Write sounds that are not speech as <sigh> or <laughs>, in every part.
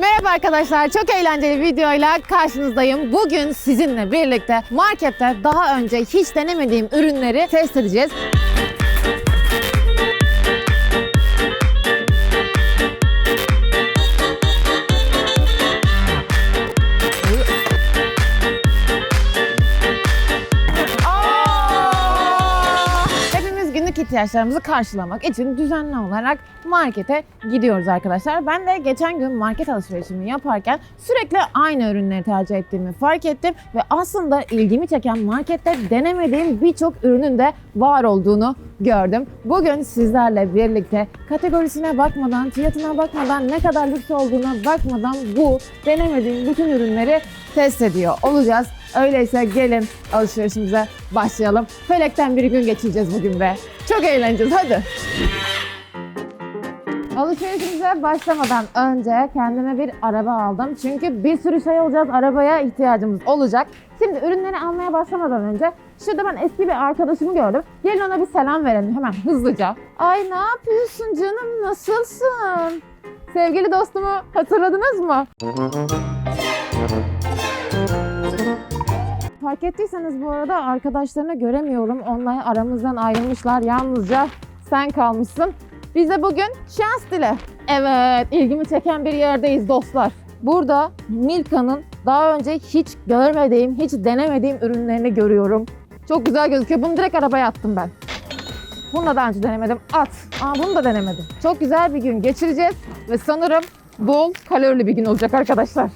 Merhaba arkadaşlar, çok eğlenceli bir videoyla karşınızdayım. Bugün sizinle birlikte markette daha önce hiç denemediğim ürünleri test edeceğiz. İhtiyaçlarımızı karşılamak için düzenli olarak markete gidiyoruz arkadaşlar. Ben de geçen gün market alışverişimi yaparken sürekli aynı ürünleri tercih ettiğimi fark ettim ve aslında ilgimi çeken markette denemediğim birçok ürünün de var olduğunu gördüm. Bugün sizlerle birlikte kategorisine bakmadan, fiyatına bakmadan, ne kadar lüks olduğuna bakmadan bu denemediğim bütün ürünleri test ediyor olacağız. Öyleyse gelin alışverişimize başlayalım. Felekten bir gün geçireceğiz bugün be. Çok eğleneceğiz hadi. Alışverişimize başlamadan önce kendime bir araba aldım. Çünkü bir sürü şey alacağız. Arabaya ihtiyacımız olacak. Şimdi ürünleri almaya başlamadan önce şurada ben eski bir arkadaşımı gördüm. Gelin ona bir selam verelim hemen hızlıca. Ay ne yapıyorsun canım nasılsın? Sevgili dostumu hatırladınız mı? Fark ettiyseniz bu arada arkadaşlarını göremiyorum. Onlar aramızdan ayrılmışlar. Yalnızca sen kalmışsın. Bize bugün şans dile. Evet, ilgimi çeken bir yerdeyiz dostlar. Burada Milka'nın daha önce hiç görmediğim, hiç denemediğim ürünlerini görüyorum. Çok güzel gözüküyor. Bunu direkt arabaya attım ben. Bunu da daha önce denemedim. At. Aa bunu da denemedim. Çok güzel bir gün geçireceğiz ve sanırım bol kalorili bir gün olacak arkadaşlar.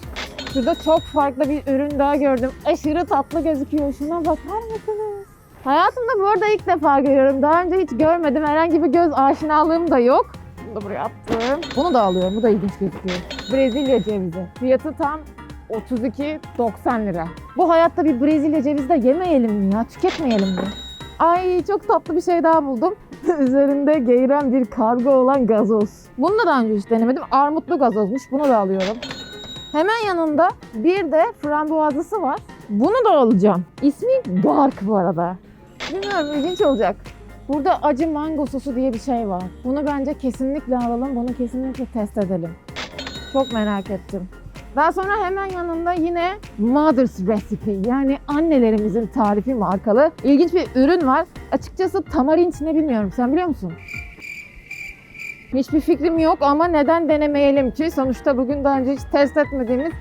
Şurada çok farklı bir ürün daha gördüm. Aşırı tatlı gözüküyor. Şuna bakar mısınız? Hayatımda bu arada ilk defa görüyorum. Daha önce hiç görmedim. Herhangi bir göz aşinalığım da yok. Bunu da buraya attım. Bunu da alıyorum. Bu da ilginç gözüküyor. Brezilya cevizi. Fiyatı tam 32.90 lira. Bu hayatta bir Brezilya cevizi de yemeyelim mi ya? Tüketmeyelim mi? Ay çok tatlı bir şey daha buldum. <laughs> Üzerinde geğiren bir kargo olan gazoz. Bunu da daha önce hiç denemedim. Armutlu gazozmuş. Bunu da alıyorum. Hemen yanında bir de frambuazlısı var. Bunu da alacağım. İsmi Dark bu arada. Bilmiyorum ilginç olacak. Burada acı mango sosu diye bir şey var. Bunu bence kesinlikle alalım. Bunu kesinlikle test edelim. Çok merak ettim. Daha sonra hemen yanında yine Mother's Recipe yani annelerimizin tarifi markalı ilginç bir ürün var. Açıkçası tamarind ne bilmiyorum. Sen biliyor musun? Hiçbir fikrim yok ama neden denemeyelim ki? Sonuçta bugün daha önce hiç test etmediğimiz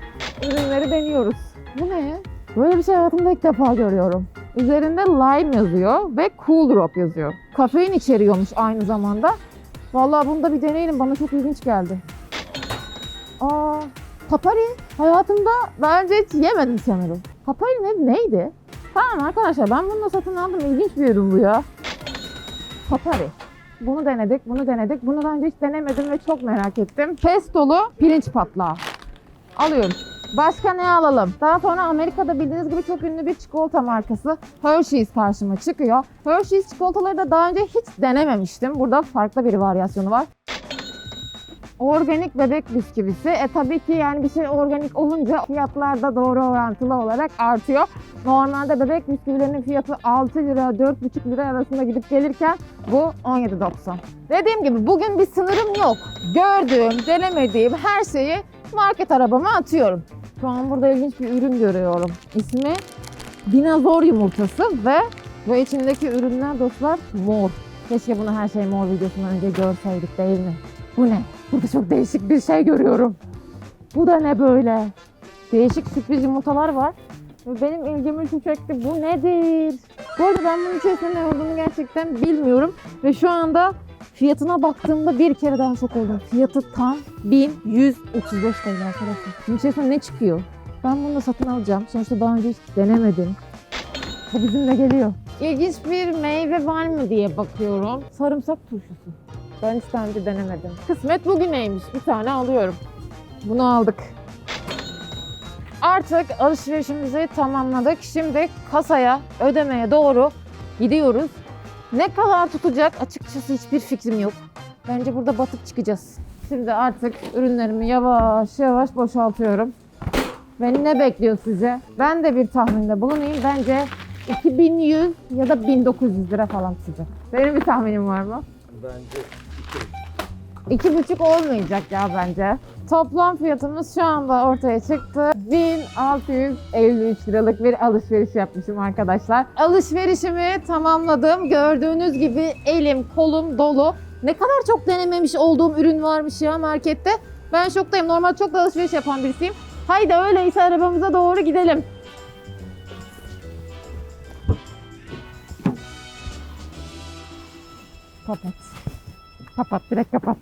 ürünleri deniyoruz. Bu ne? Böyle bir şey hayatımda ilk defa görüyorum. Üzerinde lime yazıyor ve cool drop yazıyor. Kafein içeriyormuş aynı zamanda. Vallahi bunu da bir deneyelim. Bana çok ilginç geldi. Aa, papari. Hayatımda daha önce hiç yemedim sanırım. Papari ne, neydi? Tamam arkadaşlar ben bunu da satın aldım. İlginç bir ürün bu ya. Papari. Bunu denedik, bunu denedik. Bunu daha önce hiç denemedim ve çok merak ettim. Pestolu pirinç patlağı. Alıyorum. Başka ne alalım? Daha sonra Amerika'da bildiğiniz gibi çok ünlü bir çikolata markası Hershey's karşıma çıkıyor. Hershey's çikolataları da daha önce hiç denememiştim. Burada farklı bir varyasyonu var. Organik bebek bisküvisi. E tabii ki yani bir şey organik olunca fiyatlar da doğru orantılı olarak artıyor. Normalde bebek bisküvilerinin fiyatı 6 lira 4,5 lira arasında gidip gelirken bu 17.90. Dediğim gibi bugün bir sınırım yok. Gördüğüm, denemediğim her şeyi market arabama atıyorum. Şu an burada ilginç bir ürün görüyorum. İsmi dinozor yumurtası ve ve içindeki ürünler dostlar mor. Keşke bunu her şey mor videosundan önce görseydik değil mi? Bu ne? Burada çok değişik bir şey görüyorum. Bu da ne böyle? Değişik sürpriz yumurtalar var. Benim ilgimi şu çekti. Bu nedir? Bu arada ben bunun içerisinde ne olduğunu gerçekten bilmiyorum. Ve şu anda fiyatına baktığımda bir kere daha şok oldum. Fiyatı tam 1135 TL arkadaşlar. Bunun içerisinde ne çıkıyor? Ben bunu da satın alacağım. Sonuçta daha önce hiç denemedim. Bu bizimle geliyor. İlginç bir meyve var mı diye bakıyorum. Sarımsak turşusu. Ben hiç daha önce denemedim. Kısmet bugüneymiş. Bir tane alıyorum. Bunu aldık. Artık alışverişimizi tamamladık. Şimdi kasaya, ödemeye doğru gidiyoruz. Ne kadar tutacak açıkçası hiçbir fikrim yok. Bence burada batıp çıkacağız. Şimdi artık ürünlerimi yavaş yavaş boşaltıyorum. Beni ne bekliyor size? Ben de bir tahminde bulunayım. Bence 2100 ya da 1900 lira falan tutacak. Benim bir tahminim var mı? Bence iki buçuk olmayacak ya bence. Toplam fiyatımız şu anda ortaya çıktı. 1653 liralık bir alışveriş yapmışım arkadaşlar. Alışverişimi tamamladım. Gördüğünüz gibi elim kolum dolu. Ne kadar çok denememiş olduğum ürün varmış ya markette. Ben şoktayım. Normal çok da alışveriş yapan birisiyim. Haydi öyleyse arabamıza doğru gidelim. Kapat. Kapat, direkt kapat.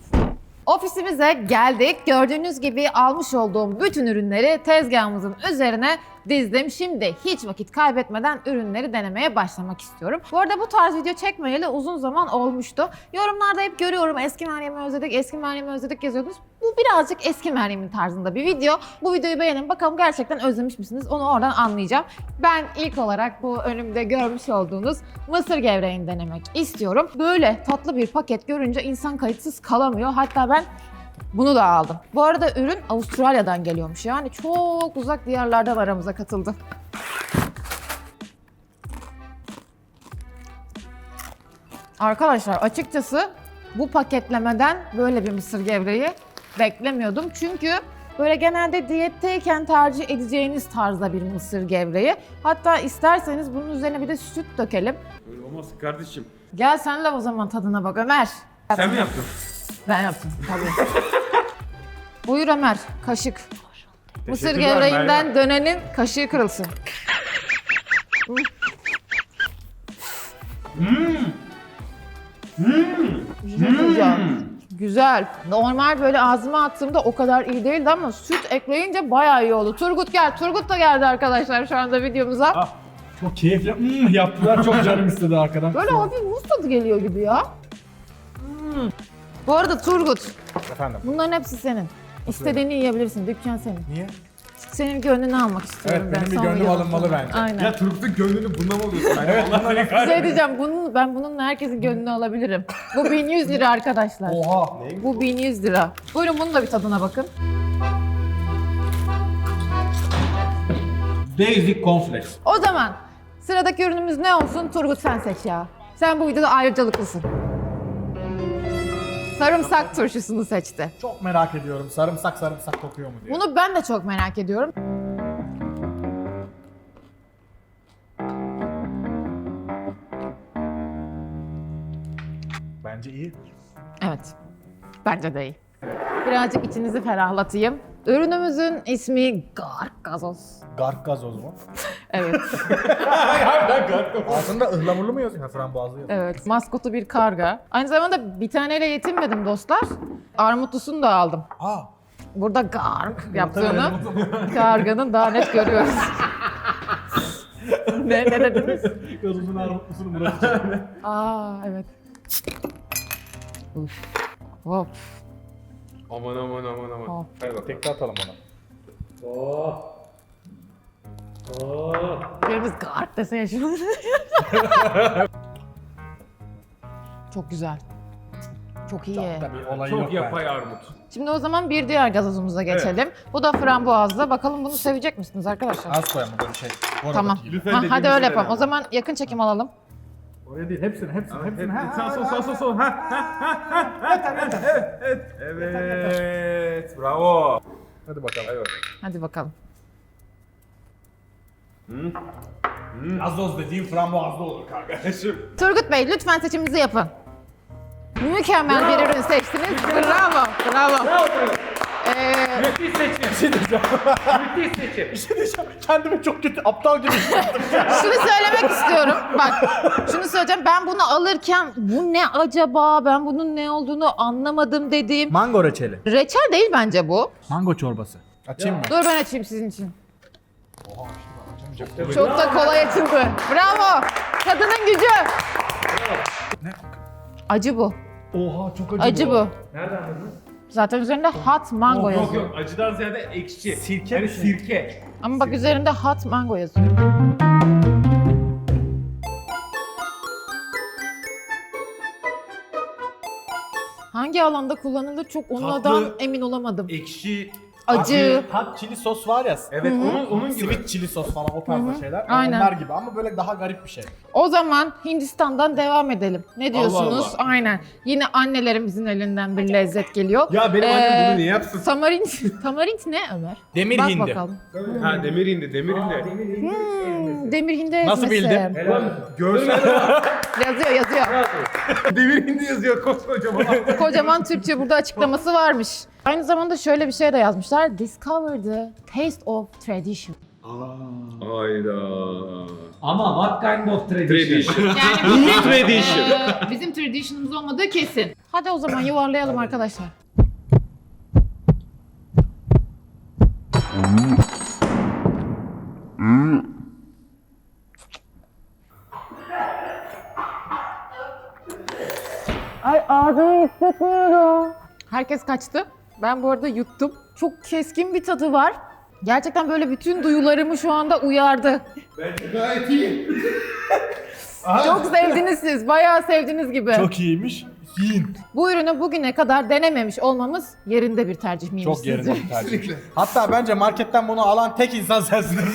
Ofisimize geldik. Gördüğünüz gibi almış olduğum bütün ürünleri tezgahımızın üzerine dizdim. Şimdi hiç vakit kaybetmeden ürünleri denemeye başlamak istiyorum. Bu arada bu tarz video çekmeyeli uzun zaman olmuştu. Yorumlarda hep görüyorum eski Meryem'i özledik, eski Meryem'i özledik yazıyordunuz. Bu birazcık eski Meryem'in tarzında bir video. Bu videoyu beğenin bakalım gerçekten özlemiş misiniz onu oradan anlayacağım. Ben ilk olarak bu önümde görmüş olduğunuz mısır gevreğini denemek istiyorum. Böyle tatlı bir paket görünce insan kayıtsız kalamıyor. Hatta ben bunu da aldım. Bu arada ürün Avustralya'dan geliyormuş. Yani çok uzak diyarlardan aramıza katıldı. Arkadaşlar açıkçası bu paketlemeden böyle bir mısır gevreği beklemiyordum. Çünkü böyle genelde diyetteyken tercih edeceğiniz tarzda bir mısır gevreği. Hatta isterseniz bunun üzerine bir de süt dökelim. Öyle olmaz kardeşim. Gel sen de o zaman tadına bak Ömer. Sen mi yaptın? Ben yaptım tabii. <laughs> Buyur Ömer, kaşık. Mısır Teşekkürler gevreğinden Meryem. dönenin kaşığı kırılsın. Güzel. Güzel. Normal böyle ağzıma attığımda o kadar iyi değildi ama süt ekleyince bayağı iyi oldu. Turgut gel. Turgut da geldi arkadaşlar şu anda videomuza. Ah, çok keyifli Hmm, yaptılar. Çok canım istedi arkadan. Böyle hafif muz tadı geliyor gibi ya. Bu arada Turgut, Efendim. bunların hepsi senin. İstediğini yiyebilirsin. Dükkan senin. Niye? Senin gönlünü almak istiyorum Evet, ben. benim bir son gönlüm alınmalı bence. Aynen. Ya Turgut'un gönlünü bununla mı alıyorsun? Ben Evet, Allah seni Bir şey kahretsin. diyeceğim, bunun, ben bununla herkesin gönlünü alabilirim. Bu 1100 lira arkadaşlar. Oha. Bu 1100 lira. Buyurun bunun da bir tadına bakın. Basic Cornflakes. O zaman sıradaki ürünümüz ne olsun? Turgut sen seç ya. Sen bu videoda ayrıcalıklısın. Sarımsak turşusunu seçti. Çok merak ediyorum. Sarımsak sarımsak kokuyor mu diye. Bunu ben de çok merak ediyorum. Bence iyi. Evet. Bence de iyi. Birazcık içinizi ferahlatayım. Ürünümüzün ismi Gark Gazoz. Garp gazoz mu? Evet, Altında ıhlamurlu mu yazıyor? Ha, frambuazlı yazıyor. evet. Maskotu bir karga. Aynı zamanda bir taneyle yetinmedim dostlar. Armutlusunu da aldım. Aa. Burada gark yaptığını <laughs> karganın daha net görüyoruz. ne, ne dediniz? Gazozun armutlusunu için. <laughs> Aa evet. Uf. Hop. Aman aman aman aman. Hop. Hadi bakalım. Tekte atalım ona. Birimiz gark desene şunu. Çok güzel. Çok iyi. Tabii olayı Çok yok yapay armut. Şimdi o zaman bir diğer gazozumuza geçelim. Bu da frambuazlı. Bakalım bunu sevecek misiniz arkadaşlar? Az koyalım bir şey. Bu Tamam. aradaki gibi. Lütfen Ha, hadi dediğimizi öyle yapalım. O zaman yakın çekim alalım. Oraya değil hepsini hepsini hepsini. Ha, Sağ ha, sol ha. sağ sol sol. Ha ha ha ha. Evet evet. Evet. Bravo. Hadi bakalım. Hadi bakalım. Hadi bakalım. Gazoz dediğin frambuazlı olur kanka. Kardeşim. Turgut Bey lütfen seçiminizi yapın. Mükemmel bir ürün seçtiniz. Bravo, bravo. Ee, Müthiş seçim. Bir şey diyeceğim. Müthiş seçim. Bir şey diyeceğim. Kendimi çok kötü aptal gibi hissettim. şunu söylemek istiyorum. Bak, şunu söyleyeceğim. Ben bunu alırken bu ne acaba? Ben bunun ne olduğunu anlamadım dediğim. Mango reçeli. Reçel değil bence bu. Mango çorbası. Açayım mı? Dur ben açayım sizin için. Oha işte açamayacağım. Çok da kolay açıldı. Bravo. Kadının gücü. Ne? Acı bu. Oha çok acı, Acı bu. Nereden anladın? Zaten üzerinde hot mango Yok yazıyor. yok acıdan ziyade ekşi. Sirke Yani şey. sirke. Ama bak üzerinde hot mango yazıyor. Hangi alanda kullanılır çok onlardan Tatlı. emin olamadım. Ekşi acı. Hot chili sos var ya. Evet onun onun gibi. Sweet chili sos falan o tarzda şeyler. Aynen. Onlar gibi ama böyle daha garip bir şey. O zaman Hindistan'dan devam edelim. Ne diyorsunuz? Allah. Aynen. Yine annelerimizin elinden bir lezzet geliyor. Ya benim Ee, annem bunu niye yapsın? Tamarind, <laughs> tamarind ne Ömer? Demir Bak hindi. bakalım. Ha demir indi demir indi. Hmm, demir hindi Nasıl ezmesi. bildin? Görsel <laughs> Yazıyor yazıyor. demir indi yazıyor koskocaman. Kocaman Türkçe burada açıklaması varmış. Aynı zamanda şöyle bir şey de yazmışlar. Discover the taste of tradition. Hayda. Ama what kind of tradition? Tradition. Yani <laughs> bizim, Tradition. eee, bizim tradition'ımız olmadığı kesin. Hadi o zaman yuvarlayalım arkadaşlar. Ay ağzımı hissetmiyorum. Herkes kaçtı. Ben bu arada yuttum. Çok keskin bir tadı var. Gerçekten böyle bütün duyularımı şu anda uyardı. Bence gayet iyi. <laughs> Çok sevdiniz siz. Bayağı sevdiniz gibi. Çok iyiymiş. Yiyin. Bu ürünü bugüne kadar denememiş olmamız yerinde bir tercih miymiş Çok sizce? yerinde bir tercih. Hatta bence marketten bunu alan tek insan sensindir. <laughs>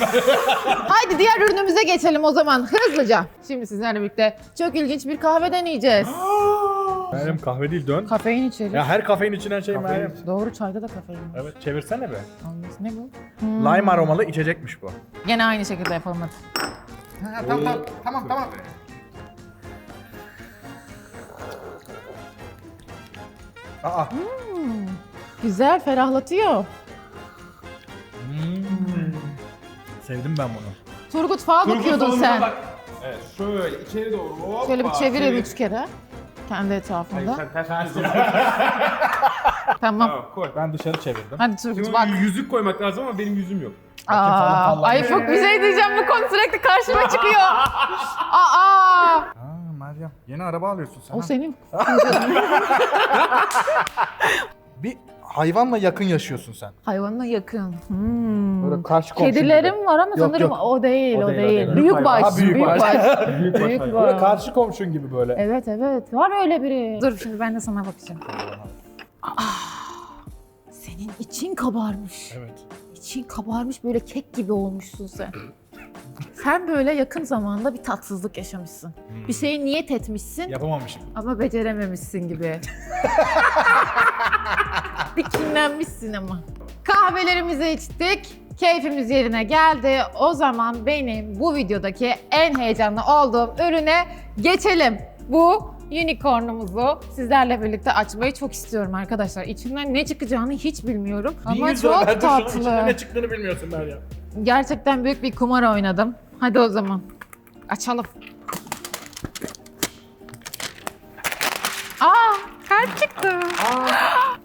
Haydi diğer ürünümüze geçelim o zaman hızlıca. Şimdi sizlerle birlikte çok ilginç bir kahve deneyeceğiz. Meryem kahve değil dön. Kafein içeri. Ya her kafein içinen şey Meryem. Doğru çayda da kafein var. Evet çevirsene be. Olmaz. Ne bu? Lime aromalı içecekmiş bu. Gene aynı şekilde yapalım hadi. tamam tamam tamam tamam. Aa. Güzel, ferahlatıyor. Hmm. Sevdim ben bunu. Turgut fal bakıyordun sen. Bak. Evet şöyle içeri doğru. Hoppa. Şöyle bir çevirin Çevir. üç kere. Kendi Hayır, etrafında. sen ters. <laughs> Tamam. Tamam koy. Ben dışarı çevirdim. Hadi Şimdi Turgut bak. yüzük koymak lazım ama benim yüzüm yok. falan Aa, falan. ay çok bir şey diyeceğim bu konu sürekli karşıma çıkıyor. Aa, Aa Meryem yeni araba alıyorsun sen. o ha? senin. <laughs> Bir hayvanla yakın yaşıyorsun sen. Hayvanına yakın. Hmm. Böyle karşı komşun gibi. Kedilerim var ama Yok, sanırım yok. o değil, o, O değil. değil, o değil. Büyük Büyük baş, <laughs> büyük, Büyük baş. baş. büyük Böyle baş. karşı komşun gibi böyle. Evet evet, var öyle biri. Dur şimdi ben de sana bakacağım. Aa, senin için kabarmış. Evet. İçin kabarmış böyle kek gibi olmuşsun sen. Sen böyle yakın zamanda bir tatsızlık yaşamışsın. Bir şeye niyet etmişsin Yapamamışım. ama becerememişsin gibi. <laughs> bir kinlenmişsin ama. Kahvelerimizi içtik. Keyfimiz yerine geldi. O zaman benim bu videodaki en heyecanlı olduğum ürüne geçelim. Bu unicornumuzu sizlerle birlikte açmayı çok istiyorum arkadaşlar. İçinden ne çıkacağını hiç bilmiyorum. Ama çok tatlı. ne çıktığını bilmiyorsun Meryem. Gerçekten büyük bir kumar oynadım. Hadi o zaman. Açalım. Kalp çıktı.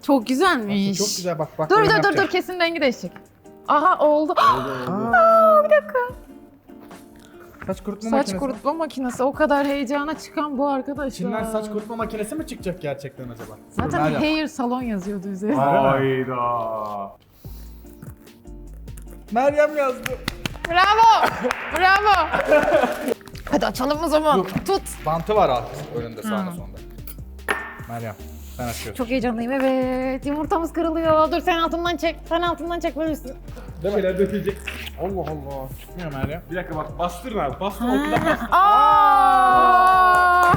Çok güzelmiş. Çok güzel bak bak. Dur dur dur dur kesin rengi değişecek. Aha oldu. Aa, bir dakika. Saç kurutma Saç makinesi. kurutma makinesi o kadar heyecana çıkan bu arkadaşlar. İçinden saç kurutma makinesi mi çıkacak gerçekten acaba? Zaten Meryem. hair salon yazıyordu üzerinde. Hayda. Meryem yazdı. Bravo. Bravo. <laughs> Hadi açalım o zaman. Tut. Bantı var abi önünde sağında Ha. Meryem sen açıyorsun. Çok heyecanlıyım evet. Yumurtamız kırılıyor. Dur sen altından çek. Sen altından çek böyle üstüne. Bir şeyler dökülecek. Allah Allah. Çıkmıyor Meryem. Bir dakika bak bastırın abi. Bastır ortadan bastır. Aa!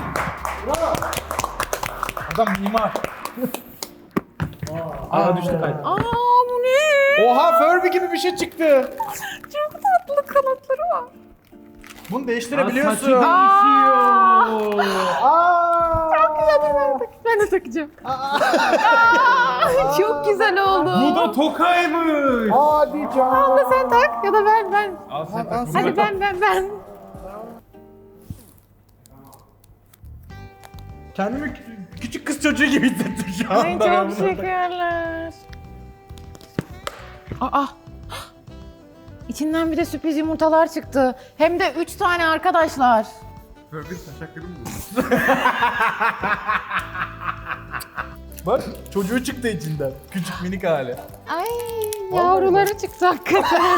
Adam mimar. Aa düştü kaydı. Aa bu ne? Oha Furby gibi bir şey çıktı. Çok tatlı kanatları var. Bunu değiştirebiliyorsun. Saçı değişiyor. Aa. Ben de takacağım. Aa, çok güzel oldu. Bu da tokaymış. Hadi canım. Al da sen tak ya da ben ben. Al sen tak. Hadi tak. ben ben ben. Kendimi kü- küçük kız çocuğu gibi hissettim şu anda. Ay ben çok bunu. şekerler. Aa. İçinden bir de sürpriz yumurtalar çıktı. Hem de üç tane arkadaşlar. Böyle bir taşaklarım mı? Bak çocuğu çıktı içinden. Küçük minik hali. Ay yavruları çıktı hakikaten. <laughs>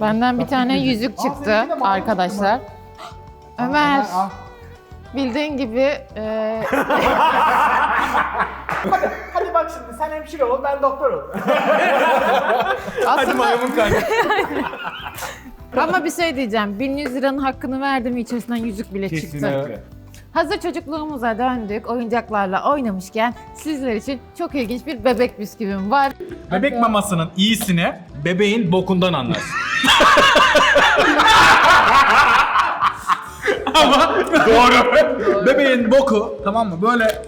Benden bir tane yüzük Aa, çıktı seninki de mavi arkadaşlar. Ömer, Al. bildiğin gibi e, <laughs> bak şimdi sen hemşire ol ben doktor ol. <laughs> Hadi maymun kanka. <laughs> Ama bir şey diyeceğim. 1100 liranın hakkını verdim içerisinden yüzük bile çıktı. Kesinlikle. Hazır çocukluğumuza döndük, oyuncaklarla oynamışken sizler için çok ilginç bir bebek bisküvim var. Bebek mamasının iyisini bebeğin bokundan anlarsın. <laughs> Ama doğru. Bebeğin boku tamam mı böyle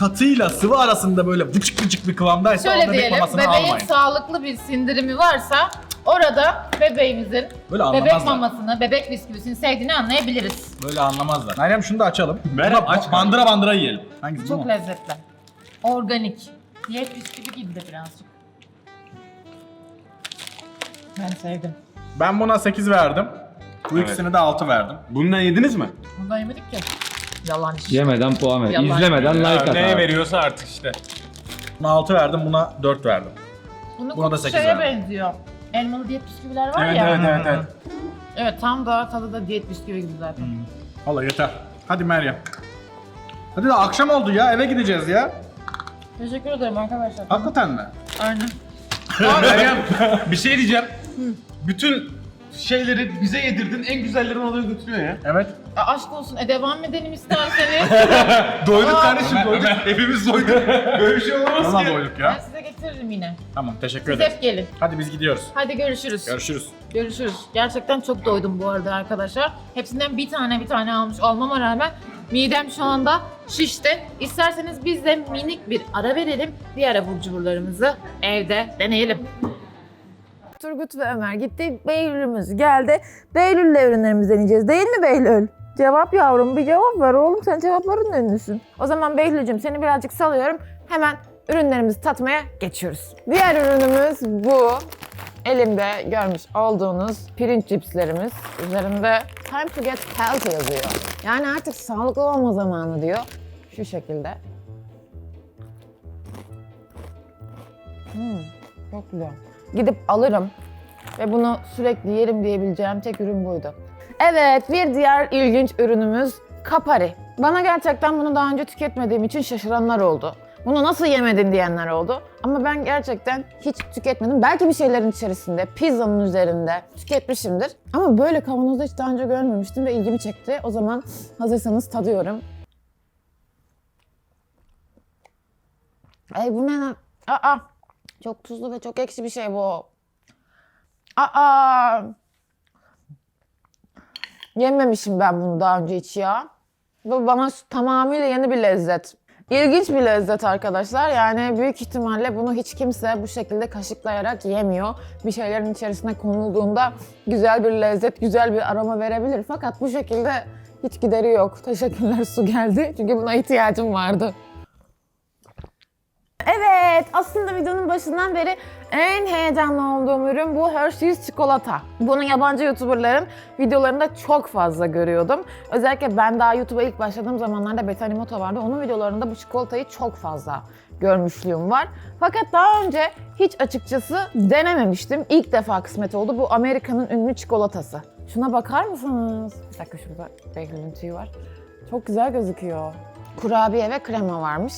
katıyla sıvı arasında böyle vıcık vıcık bir kıvamdaysa Şöyle bebek diyelim, mamasını bebeğin almayın. sağlıklı bir sindirimi varsa orada bebeğimizin Böyle bebek anlamazlar. mamasını, bebek bisküvisini sevdiğini anlayabiliriz. Böyle anlamazlar. Meryem şunu da açalım. Meryem, Buna aç bandıra bandıra yiyelim. Hangisi bu Çok mu? lezzetli. Organik. Diyet bisküvi gibi de birazcık. Ben sevdim. Ben buna 8 verdim. Bu Evet. ikisine de 6 verdim. Bundan yediniz mi? Bundan yemedik ki. Yalan iş. Yemeden puan ver. Yalan. İzlemeden like at Neye abi. veriyorsa artık işte. Buna 6 verdim, buna 4 verdim. Bunun Buna da kokusu sekiz şeye verdim. benziyor. Elmalı diyet bisküviler var Evet, ya. evet, evet, evet. Evet, tam da tadı da diyet bisküvi gibi zaten. Valla yeter. Hadi Meryem. Hadi de akşam oldu ya, eve gideceğiz ya. Teşekkür ederim arkadaşlar. Hakikaten mi? Aynen. <laughs> Meryem bir şey diyeceğim. Bütün şeyleri bize yedirdin en güzellerini alıyor götürüyor ya. Evet. Aa, aşk olsun. E devam edelim isterseniz. <laughs> Doyduk Aa. kardeşim doyduk. Hepimiz doyduk. Böyle bir şey olamaz Valla ki. doyduk ben ya. size getiririm yine. Tamam, teşekkür Siz ederiz. hep gelin. Hadi biz gidiyoruz. Hadi görüşürüz. Görüşürüz. Görüşürüz. Gerçekten çok doydum bu arada arkadaşlar. Hepsinden bir tane bir tane almış olmama rağmen midem şu anda şişti. İsterseniz biz de minik bir ara verelim. Diğer abur cuburlarımızı evde deneyelim. Turgut ve Ömer gitti. Beylül'ümüz geldi. Beylül'le ürünlerimizi deneyeceğiz. Değil mi Beylül? Cevap yavrum bir cevap ver oğlum sen cevapların ünlüsün. O zaman Behlül'cüm seni birazcık salıyorum. Hemen ürünlerimizi tatmaya geçiyoruz. Diğer ürünümüz bu. Elimde görmüş olduğunuz pirinç cipslerimiz. Üzerinde time to get healthy yazıyor. Yani artık sağlıklı olma zamanı diyor. Şu şekilde. Hmm, çok güzel. Gidip alırım ve bunu sürekli yerim diyebileceğim tek ürün buydu. Evet, bir diğer ilginç ürünümüz Kapari. Bana gerçekten bunu daha önce tüketmediğim için şaşıranlar oldu. Bunu nasıl yemedin diyenler oldu. Ama ben gerçekten hiç tüketmedim. Belki bir şeylerin içerisinde, pizzanın üzerinde tüketmişimdir. Ama böyle kavanozda hiç daha önce görmemiştim ve ilgimi çekti. O zaman hazırsanız tadıyorum. Ay bu ne? lan? Aa, çok tuzlu ve çok ekşi bir şey bu. Aa, yememişim ben bunu daha önce hiç ya. Bu bana tamamıyla yeni bir lezzet. İlginç bir lezzet arkadaşlar. Yani büyük ihtimalle bunu hiç kimse bu şekilde kaşıklayarak yemiyor. Bir şeylerin içerisine konulduğunda güzel bir lezzet, güzel bir aroma verebilir. Fakat bu şekilde hiç gideri yok. Teşekkürler su geldi. Çünkü buna ihtiyacım vardı. Evet, aslında videonun başından beri en heyecanlı olduğum ürün bu Hershey's çikolata. Bunu yabancı YouTuber'ların videolarında çok fazla görüyordum. Özellikle ben daha YouTube'a ilk başladığım zamanlarda Bethany Moto vardı. Onun videolarında bu çikolatayı çok fazla görmüşlüğüm var. Fakat daha önce hiç açıkçası denememiştim. İlk defa kısmet oldu. Bu Amerika'nın ünlü çikolatası. Şuna bakar mısınız? Bir dakika şurada tüyü var. Çok güzel gözüküyor. Kurabiye ve krema varmış.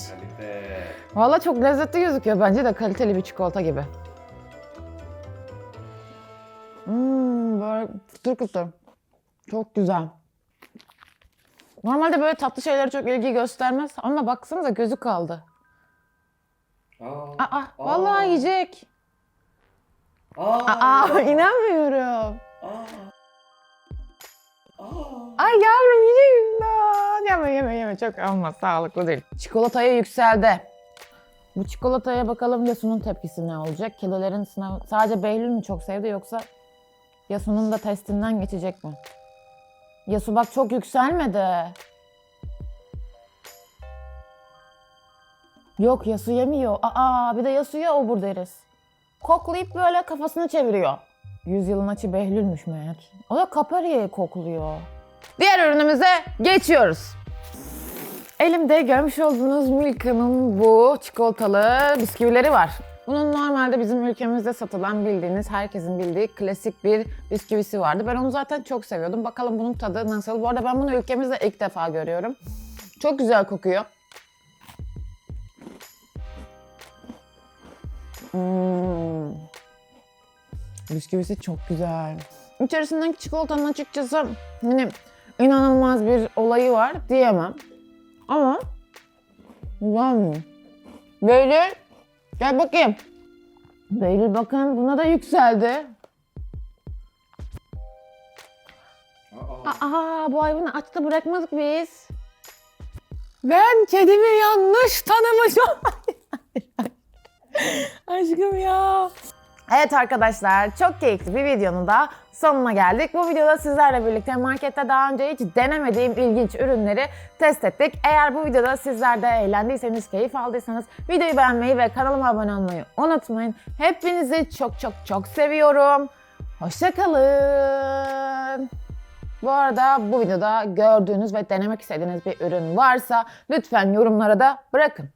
Valla çok lezzetli gözüküyor. Bence de kaliteli bir çikolata gibi. Hmm, böyle kıtır kıtır. Çok güzel. Normalde böyle tatlı şeylere çok ilgi göstermez ama baksanıza gözü kaldı. Aa, vallahi yiyecek. Aa, <laughs> inanmıyorum. Ay yavrum yiyecek. Yeme yeme yeme çok olmaz sağlıklı değil. Çikolataya yükseldi. Bu çikolataya bakalım Yasu'nun tepkisi ne olacak? Kedilerin sınavı... Sadece Behlül mü çok sevdi yoksa Yasu'nun da testinden geçecek mi? Yasu bak çok yükselmedi. Yok Yasu yemiyor. Aa bir de Yasu'ya obur deriz. Koklayıp böyle kafasını çeviriyor. Yüzyılın açı Behlül'müş meğer. O da kapariye kokluyor. Diğer ürünümüze geçiyoruz. Elimde görmüş olduğunuz Milka'nın bu çikolatalı bisküvileri var. Bunun normalde bizim ülkemizde satılan bildiğiniz, herkesin bildiği klasik bir bisküvisi vardı. Ben onu zaten çok seviyordum. Bakalım bunun tadı nasıl? Bu arada ben bunu ülkemizde ilk defa görüyorum. Çok güzel kokuyor. Hmm. Bisküvisi çok güzel. İçerisindeki çikolatanın açıkçası hani inanılmaz bir olayı var diyemem. Ama güzel mi? Beylül gel bakayım. Beylül bakın buna da yükseldi. Aa bu hayvanı açta bırakmadık biz. Ben kedimi yanlış tanımışım. <laughs> Aşkım ya. Evet arkadaşlar çok keyifli bir videonun da sonuna geldik. Bu videoda sizlerle birlikte markette daha önce hiç denemediğim ilginç ürünleri test ettik. Eğer bu videoda sizler de eğlendiyseniz, keyif aldıysanız videoyu beğenmeyi ve kanalıma abone olmayı unutmayın. Hepinizi çok çok çok seviyorum. Hoşçakalın. Bu arada bu videoda gördüğünüz ve denemek istediğiniz bir ürün varsa lütfen yorumlara da bırakın.